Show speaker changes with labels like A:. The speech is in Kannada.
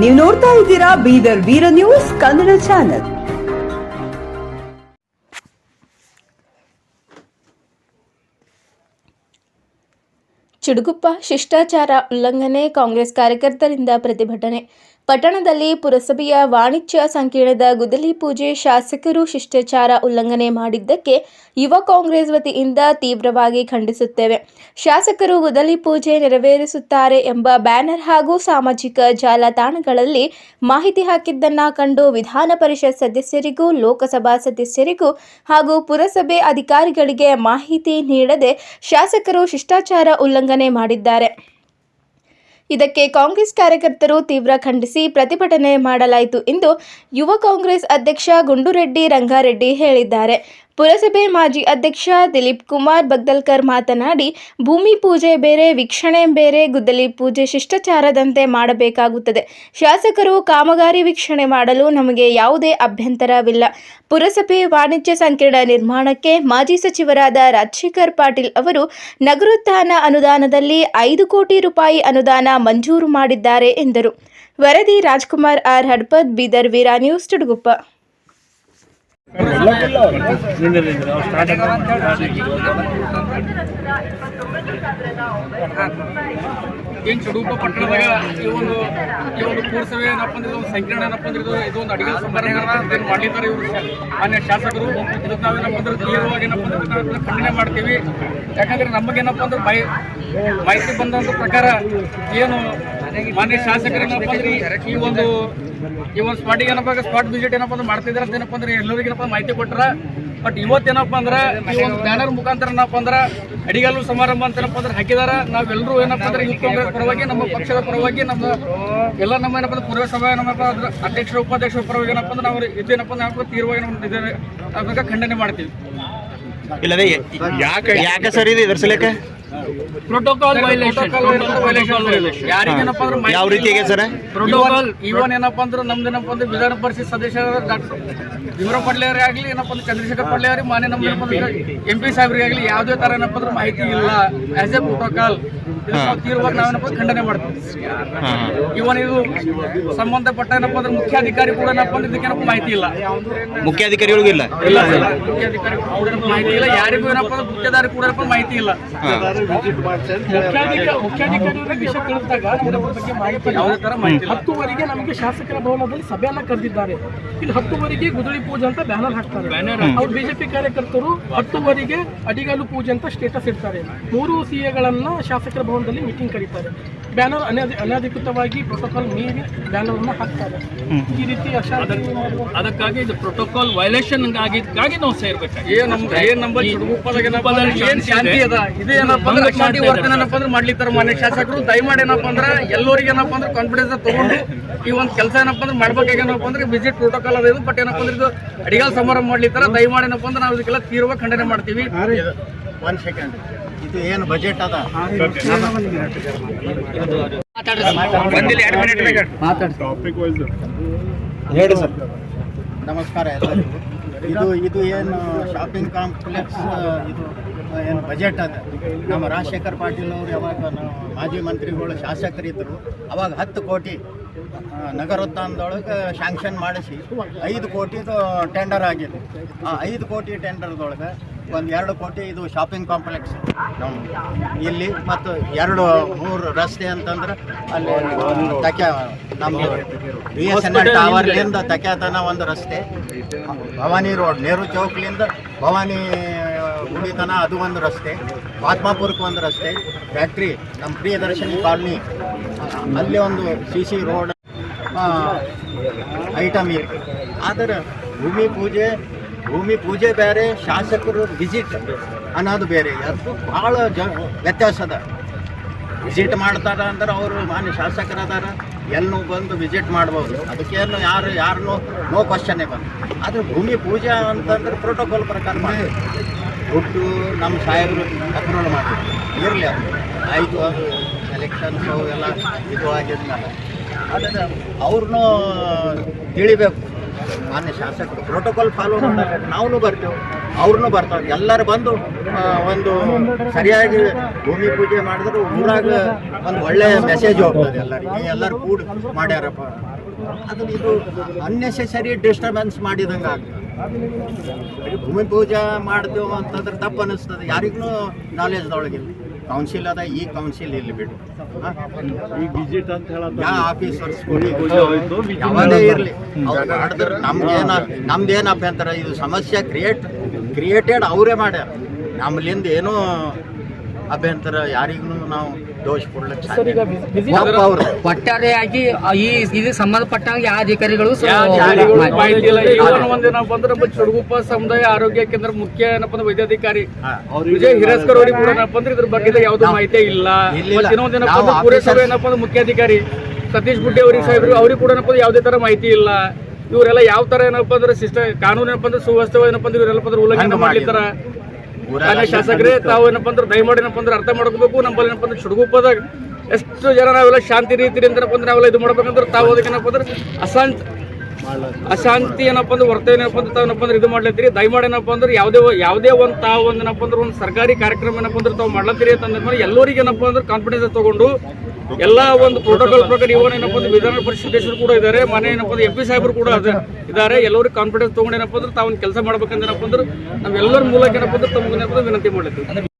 A: ನೀವು ನೋಡ್ತಾ ಇದ್ದೀರಾ ಬೀದರ್ ವೀರ ನ್ಯೂಸ್ ಕನ್ನಡ ಚಾನೆಲ್.
B: ಚಿಡುಗುಪ್ಪ ಶಿಷ್ಟಾಚಾರ ಉಲ್ಲಂಘನೆ ಕಾಂಗ್ರೆಸ್ ಕಾರ್ಯಕರ್ತರಿಂದ ಪ್ರತಿಭಟನೆ. ಪಟ್ಟಣದಲ್ಲಿ ಪುರಸಭೆಯ ವಾಣಿಜ್ಯ ಸಂಕೀರ್ಣದ ಗುದಲಿ ಪೂಜೆ ಶಾಸಕರು ಶಿಷ್ಟಾಚಾರ ಉಲ್ಲಂಘನೆ ಮಾಡಿದ್ದಕ್ಕೆ ಯುವ ಕಾಂಗ್ರೆಸ್ ವತಿಯಿಂದ ತೀವ್ರವಾಗಿ ಖಂಡಿಸುತ್ತೇವೆ. ಶಾಸಕರು ಗುದಲಿ ಪೂಜೆ ನೆರವೇರಿಸುತ್ತಾರೆ ಎಂಬ ಬ್ಯಾನರ್ ಹಾಗೂ ಸಾಮಾಜಿಕ ಜಾಲತಾಣಗಳಲ್ಲಿ ಮಾಹಿತಿ ಹಾಕಿದ್ದನ್ನ ಕಂಡು ವಿಧಾನ ಪರಿಷತ್ ಸದಸ್ಯರಿಗೂ, ಲೋಕಸಭಾ ಸದಸ್ಯರಿಗೂ ಹಾಗೂ ಪುರಸಭೆ ಅಧಿಕಾರಿಗಳಿಗೆ ಮಾಹಿತಿ ನೀಡದೆ ಶಾಸಕರು ಶಿಷ್ಟಾಚಾರ ಉಲ್ಲಂಘನೆ ಮಾಡಿದ್ದಾರೆ. ಇದಕ್ಕೆ ಕಾಂಗ್ರೆಸ್ ಕಾರ್ಯಕರ್ತರು ತೀವ್ರ ಖಂಡಿಸಿ ಪ್ರತಿಭಟನೆ ಮಾಡಲಾಯಿತು ಎಂದು ಯುವ ಕಾಂಗ್ರೆಸ್ ಅಧ್ಯಕ್ಷ ಗುಂಡುರೆಡ್ಡಿ ರಂಗಾರೆಡ್ಡಿ ಹೇಳಿದ್ದಾರೆ. ಪುರಸಭೆ ಮಾಜಿ ಅಧ್ಯಕ್ಷ ದಿಲೀಪ್ ಕುಮಾರ್ ಬಗ್ದಲ್ಕರ್ ಮಾತನಾಡಿ, ಭೂಮಿ ಪೂಜೆ ಬೇರೆ, ವೀಕ್ಷಣೆ ಬೇರೆ, ಗುದ್ದಲಿ ಪೂಜೆ ಶಿಷ್ಟಾಚಾರದಂತೆ ಮಾಡಬೇಕಾಗುತ್ತದೆ. ಶಾಸಕರು ಕಾಮಗಾರಿ ವೀಕ್ಷಣೆ ಮಾಡಲು ನಮಗೆ ಯಾವುದೇ ಅಭ್ಯಂತರವಿಲ್ಲ. ಪುರಸಭೆ ವಾಣಿಜ್ಯ ಸಂಕೀರ್ಣ ನಿರ್ಮಾಣಕ್ಕೆ ಮಾಜಿ ಸಚಿವರಾದ ರಾಜಶೇಖರ್ ಪಾಟೀಲ್ ಅವರು ನಗರೋತ್ಥಾನ ಅನುದಾನದಲ್ಲಿ ಐದು ಕೋಟಿ ರೂಪಾಯಿ ಅನುದಾನ ಮಂಜೂರು ಮಾಡಿದ್ದಾರೆ ಎಂದರು. ವರದಿ ರಾಜ್ಕುಮಾರ್ ಆರ್ ಹಡ್ಪದ್, ಬೀದರ್ ವೀರಾ ನ್ಯೂಸ್, ತುಡುಗುಪ್ಪ.
C: ಏನು ಚುಡುಪ ಪಟ್ಟಣದಾಗ ಈ ಒಂದು ಈ ಒಂದು ಪುರಸಭೆ ಏನಪ್ಪ ಅಂದ್ರೆ ಒಂದು ಸಂಕೀರ್ಣ ಏನಪ್ಪ ಅಂದ್ರೆ ಇದು ಒಂದು ಅಡಿಗೆ ಸಮಾರಂಭ ಮಾಡಿದ್ದಾರೆ ಇವರು. ಮಾನ್ಯ ಶಾಸಕರು, ಇದಕ್ಕೆ ನಾವೇನಪ್ಪ ಅಂದ್ರೆ ತೀವ್ರವಾಗಿ ಏನಪ್ಪ ಅಂದ್ರೆ ಇದನ್ನ ಖಂಡನೆ ಮಾಡ್ತೀವಿ. ಯಾಕಂದ್ರೆ ನಮಗೇನಪ್ಪ ಅಂದ್ರೆ ಮೈ ಮಾಹಿತಿ ಬಂದಂತ ಪ್ರಕಾರ ಏನು ಮಾನ್ಯ ಶಾಸಕರು ಏನಪ್ಪ ಅಂದ್ರೆ ಈ ಒಂದು ಈ ಒಂದು ಸ್ಪಾಟಿಗೆ ಏನಪ್ಪ ಸ್ಪಾಟ್ ವಿಸಿಟ್ ಏನಪ್ಪ ಅಂದ್ರೆ ಮಾಡ್ತಿದ್ರೆ ಏನಪ್ಪ ಅಂದ್ರೆ ಎಲ್ಲರಿಗೆ ಏನಪ್ಪ ಮಾಹಿತಿ ಕೊಟ್ಟರ ಬಟ್ ಇವತ್ತೇನಪ್ಪ ಅಂದ್ರೆ ಈ ಒಂದು ಬ್ಯಾನರ್ ಮುಖಾಂತರ ಏನಪ್ಪ ಅಂದ್ರೆ ಅಡಿಗಲ್ಲು ಸಮಾರಂಭ ಅಂತ ಏನಪ್ಪ ಅಂದ್ರೆ ಹಾಕಿದಾರ ನಾವೆಲ್ಲರೂ ಏನಪ್ಪ ಅಂದ್ರೆ ಯೂತ್ ಕಾಂಗ್ರೆಸ್ ಪರವಾಗಿ ನಮ್ಮ ಪಕ್ಷದ ಪರವಾಗಿ ನಮ್ಮ ಎಲ್ಲ ನಮ್ಮ ಏನಪ್ಪ ಅಂದ್ರೆ ಪುರಸಭಾ ಏನಪ್ಪ ಅಂದ್ರೆ ಅಧ್ಯಕ್ಷರ ಉಪಾಧ್ಯಕ್ಷರ ಪರವಾಗಿ ಏನಪ್ಪ ಅಂದ್ರೆ ನಾವು ಇದೇನಪ್ಪ ಅಂದ್ರೆ ಅದಕ್ಕೆ ಖಂಡನೆ ಮಾಡ್ತೀವಿ
D: ಇಲ್ಲದೆ ಯಾಕೆ ಯಾಕೆ ಸರ್ ಇದು ಇದ್ರ
C: ಪ್ರೋಟೋಕಾಲ್ ಯಾರಿಗೇನಪ್ಪ ಅಂದ್ರೆ
D: ಯಾವ ರೀತಿ ಸರ್
C: ಪ್ರೋಟೋಕಾಲ್ ಇವನ್ ಏನಪ್ಪ ಅಂದ್ರೆ ನಮ್ದೇನಪ್ಪ ಅಂದ್ರೆ ವಿಧಾನ ಪರಿಷತ್ ಸದಸ್ಯರಾದ ಡಾಕ್ಟರ್ ಭೀಮರ ಪಡ್ಲೆಯವರೇ ಆಗಲಿ ಏನಪ್ಪ ಅಂದ್ರೆ ಚಂದ್ರಶೇಖರ್ ಪಡ್ಲೆ ಅವರಿಗೆ ಮಾನ್ಯ ನಮ್ಮ ಏನಪ್ಪ ಅಂದ್ರೆ ಎಂ ಪಿ ಸಾಹೇಬ್ರಿಗೆ ಆಗಲಿ ಯಾವುದೇ ತರ ಏನಪ್ಪ ಅಂದ್ರೆ ಮಾಹಿತಿ ಇಲ್ಲ. ಆಸ್ ಎ ಪ್ರೋಟೋಕಾಲ್ ತೀವ್ರವಾಗಿ ನಾವೇನಪ್ಪ ಖಂಡನೆ ಮಾಡ್ತೀವಿ. ಇವನ್ ಇದು ಸಂಬಂಧಪಟ್ಟ ಏನಪ್ಪ ಅಂದ್ರೆ ಮುಖ್ಯಾಧಿಕಾರಿ ಕೂಡ ಏನಪ್ಪ ಅಂದ್ರೆ ಇದಕ್ಕೇನಪ್ಪ ಮಾಹಿತಿ ಇಲ್ಲ.
D: ಮುಖ್ಯಾಧಿಕಾರಿಗಳಿಗೂ ಇಲ್ಲ?
C: ಇಲ್ಲ ಸರ್ ಮುಖ್ಯಾಧಿಕಾರಿ ಕೂಡ ಏನಪ್ಪ ಮಾಹಿತಿ ಇಲ್ಲ. ಯಾರಿಗೂ ಏನಪ್ಪ ಅಂದ್ರೆ ಮುಖ್ಯಧಾರಿ ಕೂಡ ಏನಪ್ಪ ಮಾಹಿತಿ ಇಲ್ಲ.
E: ಮುಖ್ಯಾಧಿಕಾರಿಯವರ ವಿಷಯ ತಿಳಿಸಿದಾಗ ಇದರ ಬಗ್ಗೆ ಮಾಹಿತಿ ಇಲ್ಲ.
C: ಯಾವುದೇ ತರ ಮಾಹಿತಿ ಇಲ್ಲ.
E: ಹತ್ತುವರೆಗೆ ನಮಗೆ ಶಾಸಕರ ಭವನದಲ್ಲಿ ಸಭೆಯನ್ನ ಕರೆದಿದ್ದಾರೆ. ಇಲ್ಲಿ ಹತ್ತುವರೆಗೆ ಗುದಳಿ ಪೂಜೆ ಅಂತ ಬ್ಯಾನರ್ ಹಾಕ್ತಾರೆ. ಅವ್ರು ಬಿಜೆಪಿ ಕಾರ್ಯಕರ್ತರು ಹತ್ತುವರೆಗೆ ಅಡಿಗಲ್ಲು ಪೂಜೆ ಅಂತ ಸ್ಟೇಟಸ್ ಇರ್ತಾರೆ ಮೂರು ಸಿಎಗಳನ್ನ ಶಾಸಕರ ಭವನದಲ್ಲಿ ಮೀಟಿಂಗ್ ಕರೀತಾರೆ. ಬ್ಯಾನರ್ ಅನಧಿ ಅನಧಿಕೃತವಾಗಿ ಪ್ರೋಟೋಕಾಲ್ ಮೀರಿ ಬ್ಯಾನರ್ ಅನ್ನು ಹಾಕ್ತಾರೆ. ಈ ರೀತಿ
F: ಅದಕ್ಕಾಗಿ ಇದು ಪ್ರೋಟೋಕಾಲ್ ವೈಲೇಷನ್ ಆಗಿದ್ದಕ್ಕಾಗಿ ನಾವು
C: ಸೇರ್ಬೇಕು ಮಾಡ್ಲಿತ್ತಾರ ಮಾನ್ಯ ಶಾಸಕರು. ದಯಮಾಡಿ ಏನಪ್ಪ ಅಂದ್ರೆ ಎಲ್ಲರಿಗೆ ಏನಪ್ಪ ಅಂದ್ರೆ ಕಾನ್ಫಿಡೆನ್ಸ್ ತಗೊಂಡು ಈ ಒಂದು ಕೆಲಸ ಏನಪ್ಪ ಅಂದ್ರೆ ಮಾಡ್ಬೇಕಾಗೇನಪ್ಪ ಅಂದ್ರೆ ವಿಸಿಟ್ ಪ್ರೋಟೋಕಾಲ್ ಅದ ಇದು. ಬಟ್ ಏನಪ್ಪ ಅಂದ್ರೆ ಇದು ಅಡಿಗಾಲ್ ಸಮಾರಂಭ ಮಾಡ್ಲಿತ್ತಾರ ದಯಮಾಡಿ ಏನಪ್ಪ ಅಂದ್ರೆ ನಾವು ಇದಕ್ಕೆಲ್ಲ ತೀವ್ರ ಖಂಡನೆ ಮಾಡ್ತೀವಿ.
G: ಒನ್ ಸೆಕೆಂಡ್ ಇದು ಏನು ಬಜೆಟ್ ಅದ?
D: ಹೇಳಿ ಸರ್.
G: ನಮಸ್ಕಾರ ಎಲ್ಲರಿಗೂ. ಇದು ಇದು ಏನು ಶಾಪಿಂಗ್ ಕಾಂಪ್ಲೆಕ್ಸ್ ಇದು ಏನು ಬಜೆಟ್ ಅದ? ನಮ್ಮ ರಾಜಶೇಖರ್ ಪಾಟೀಲ್ ಅವರು ಯಾವಾಗ ನಾವು ಮಾಜಿ ಮಂತ್ರಿಗಳು ಶಾಸಕರಿದ್ದರು ಅವಾಗ ಹತ್ತು ಕೋಟಿ ನಗರೋತ್ಥಾನದೊಳಗೆ ಶಾಂಕ್ಷನ್ ಮಾಡಿಸಿ ಐದು ಕೋಟಿದು ಟೆಂಡರ್ ಆಗಿದೆ. ಆ ಐದು ಕೋಟಿ ಟೆಂಡರ್ದೊಳಗೆ ಒಂದು ಎರಡು ಕೋಟಿ ಇದು ಶಾಪಿಂಗ್ ಕಾಂಪ್ಲೆಕ್ಸ್ ಇಲ್ಲಿ ಮತ್ತು ಎರಡು ಮೂರು ರಸ್ತೆ ಅಂತಂದ್ರೆ ಅಲ್ಲಿ ತಕ್ಯ ನಮ್ಮ ಬಿ ಎಸ್ ಎನ್ ಎಲ್ ಟವರ್ಲಿಂದ ತಕ್ಯಾತನ ಒಂದು ರಸ್ತೆ. ಭವಾನಿ ರೋಡ್ ನೆಹರು ಚೌಕ್ಲಿಂದ ಭವಾನಿ ಗುಡಿತನ ಅದು ಒಂದು ರಸ್ತೆ. ಪಾತ್ಮಾಪುರಕ್ಕೆ ಒಂದು ರಸ್ತೆ. ಫ್ಯಾಕ್ಟ್ರಿ ನಮ್ಮ ಪ್ರಿಯದರ್ಶಿನಿ ಕಾಲೋನಿ. ಅಲ್ಲಿ ಒಂದು ಸಿ ಸಿ ರೋಡ್ ಐಟಮ್ ಇದೆ. ಆದರೆ ಭೂಮಿ ಪೂಜೆ ಭೂಮಿ ಪೂಜೆ ಬೇರೆ, ಶಾಸಕರು ವಿಸಿಟ್ ಅನ್ನೋದು ಬೇರೆ. ಅದು ಭಾಳ ಜ ವ್ಯತ್ಯಾಸ ಅದ. ವಿಸಿಟ್ ಮಾಡ್ತಾರ ಅಂದ್ರೆ ಅವರು ಮಾನ್ಯ ಶಾಸಕರದಾರ, ಎಲ್ಲೂ ಬಂದು ವಿಸಿಟ್ ಮಾಡ್ಬೋದು. ಅದಕ್ಕೇನು ಯಾರು ಯಾರನ್ನೂ ನೋ ಕ್ವಶನ್ನೇ ಬಂದು ಆದರೆ ಭೂಮಿ ಪೂಜೆ ಅಂತಂದ್ರೆ ಪ್ರೋಟೋಕಾಲ್ ಪ್ರಕಾರ ಮಾಡಿ ದುಡ್ಡು ನಮ್ಮ ಸಾಹೇಬರು ಅಪ್ರೂವಲ್ ಮಾಡಿದ್ರು ಇರಲಿ ಅದು ಆಯಿತು ಅದು ಎಲೆಕ್ಷನ್ಸು ಎಲ್ಲ ಇದು ಆಗಿದ್ಮೇಲೆ. ಆದರೆ ಅವ್ರನ್ನೂ ತಿಳಿಬೇಕು. ಮಾನ್ಯ ಶಾಸಕರು ಪ್ರೋಟೋಕಾಲ್ ಫಾಲೋ ಮಾಡಕ್ಕೆ ನಾವು ಬರ್ತೇವೆ ಅವ್ರನ್ನೂ ಬರ್ತಾವೆ ಎಲ್ಲರೂ ಬಂದು ಒಂದು ಸರಿಯಾಗಿ ಭೂಮಿ ಪೂಜೆ ಮಾಡಿದ್ರು ಊರಾಗ ಒಂದು ಒಳ್ಳೆ ಮೆಸೇಜ್ ಹೋಗ್ತದೆ ಎಲ್ಲರಿಗೆ. ಎಲ್ಲರೂ ಕೂಡ ಮಾಡ್ಯಾರಪ್ಪ. ಅದು ಇದು ಅನ್ನೆಸೆಸರಿ ಡಿಸ್ಟರ್ಬೆನ್ಸ್ ಮಾಡಿದಂಗೆ ಆಗ್ತದೆ. ಭೂಮಿ ಪೂಜೆ ಮಾಡ್ತೇವೆ ಅಂತಂದ್ರೆ ತಪ್ಪು ಅನಿಸ್ತದೆ ಯಾರಿಗೂ ನಾಲೆಜ್ದೊಳಗಿಲ್ಲ ಕೌನ್ಸಿಲ್ ಅದ ಈ ಕೌನ್ಸಿಲ್ ಇಲ್ಲಿ ಬಿಡು. ಯಾವ ಆಫೀಸರ್ಸ್ ಯಾವುದೇ ಇರಲಿ. ಅವ್ರು ಮಾಡಿದ್ರೆ ನಮ್ಗೇನ ನಮ್ದೇನು ಅಭ್ಯಂತರ ಇದು ಸಮಸ್ಯೆ ಕ್ರಿಯೇಟ್ ಕ್ರಿಯೇಟೆಡ್ ಅವರೇ ಮಾಡ್ಯಾರ. ನಮ್ಮಲಿಂದ ಏನೂ ಅಭ್ಯಂತರ ಯಾರಿಗೂ ನಾವು ದೋಷ ಕೊಡ್ಲಿಕ್ಕೆ ಸಾಧ್ಯ
H: ಒಟ್ಟಾರೆಯಾಗಿ ಈ ಇದಕ್ಕೆ ಸಂಬಂಧಪಟ್ಟಂಗೆ ಯಾವ ಅಧಿಕಾರಿಗಳು ಸ-
C: ಯಾರಿಗೂ
H: ಮಾಹಿತಿ-
C: ಒಂದು ಏನಪ್ಪ ಅಂದ್ರೆ ನಮ್ಮ ಚುಡುಗುಪ್ಪ ಸಮುದಾಯ ಆರೋಗ್ಯ ಕೇಂದ್ರ ಮುಖ್ಯ ಏನಪ್ಪ ಅಂದ್ರೆ ವೈದ್ಯಾಧಿಕಾರಿ.
G: ಹಾ.
C: ವಿಜಯ್ ಹಿರಸ್ಕರ್ ಅವರಿಗೆ ಕೂಡ ಏನಪ್ಪ ಅಂದ್ರೆ ಇದ್ರ ಬಗ್ಗೆ ಯಾವ್ದು ಮಾಹಿತಿ ಇಲ್ಲ.
G: ಇಲ್ಲ.
C: ಮತ್ತೆ ಇನ್ನೊಂದು ಏನಪ್ಪ
G: ನಾವು
C: ಅಂದ್ರೆ ಪುರಸಭೆ
G: officers-
C: ಏನಪ್ಪ ಅಂದ್ರೆ ಮುಖ್ಯಾಧಿಕಾರಿ ಸತೀಶ್ ಗುಡ್ಡೆ ಅವರಿಗೆ ಸಾಹೇಬ್ರು ಅವ್ರಿಗೆ ಕೂಡ ಏನಪ್ಪ ಅಂದ್ರೆ ಯಾವುದೇ ತರ ಮಾಹಿತಿ ಇಲ್ಲ. ಇವರೆಲ್ಲ ಯಾವ ತರ ಏನಪ್ಪ ಅಂದ್ರೆ ಸಿಸ್ಟಮ್ ಕಾನೂನು ಏನಪ್ಪ ಅಂದ್ರೆ ಸುವ್ಯವಸ್ಥೆ ಏನಪ್ಪ ಅಂದ್ರೆ ಇವರೆಲ್ಲ ಅಂದ್ರೆ ಉಲ್ಲಂಘನೆ
G: ಹಂಗೆ
C: ಮಾಡ್ಲಿತ್ತಾರ? ಮಾನ್ಯ ಶಾಸಕರೇ ತಾವು ಏನಪ್ಪ ಅಂದ್ರೆ ದಯಮಾಡಿ ಏನಪ್ಪ ಅಂದ್ರೆ ಅರ್ಥ ಮಾಡ್ಕೋಬೇಕು. ನಮ್ಮಲ್ಲಿ ಏನಪ್ಪ ಅಂದ್ರೆ ಚುಡುಗುಪ್ಪದಾಗ ಎಷ್ಟು ಜನ ನಾವೆಲ್ಲ ಶಾಂತಿ ರೀತಿಯಿಂದ ಏನಪ್ಪ ಅಂದ್ರೆ ನಾವೆಲ್ಲ ಇದು ಮಾಡ್ಬೇಕಂದ್ರೆ ತಾವು ಅದಕ್ಕೆ ಏನಪ್ಪ ಅಂದ್ರೆ ಅಶಾಂತಿ ಅಶಾಂತಿ ಏನಪ್ಪ ಅಂದ್ರೆ ವರ್ತನೆ ಏನಪ್ಪ ಅಂದ್ರೆ ತಾವೇನಪ್ಪ ಅಂದ್ರೆ ಇದು ಮಾಡ್ಲತ್ತೀರಿ ದಯಮಾಡಿ ಏನಪ್ಪ ಅಂದ್ರೆ ಯಾವುದೇ ಯಾವುದೇ ಒಂದು ತಾವು ಒಂದು ಏನಪ್ಪ ಅಂದ್ರೆ ಒಂದು ಸರ್ಕಾರಿ ಕಾರ್ಯಕ್ರಮ ಏನಪ್ಪ ಅಂದ್ರೆ ತಾವು ಮಾಡ್ಲತ್ತೀರಿ ಅಂತಂದ್ರೆ ಎಲ್ಲರಿಗೆ ಏನಪ್ಪ ಅಂದ್ರೆ ಕಾನ್ಫಿಡೆನ್ಸ್ ತಗೊಂಡು ಎಲ್ಲ ಒಂದು ಪ್ರೋಟೋಕಾಲ್ ಪ್ರಕಾರ ಇವನ್ ಏನಪ್ಪ ಅಂದ್ರೆ ವಿಧಾನ ಪರಿಷತ್ ಸದಸ್ಯರು ಕೂಡ ಇದ್ದಾರೆ ಮನೆ ಏನಪ್ಪ ಅಂದ್ರೆ ಎಂ ಪಿ ಸಾಹೇಬರು ಕೂಡ ಇದ್ದಾರೆ ಎಲ್ಲರಿಗೂ ಕಾನ್ಫಿಡೆನ್ಸ್ ತಗೊಂಡು ಏನಪ್ಪ ಅಂದ್ರೆ ತಾವು ಕೆಲಸ ಮಾಡ್ಬೇಕಂದ್ರೆ ಏನಪ್ಪ ಅಂದ್ರೆ ನಾವೆಲ್ಲರ ಮೂಲಕ ಏನಪ್ಪ ಅಂದ್ರೆ ತಮಗೆ ಏನಪ್ಪ ವಿನಂತಿ ಮಾಡ್ಲತ್ತೀವಿ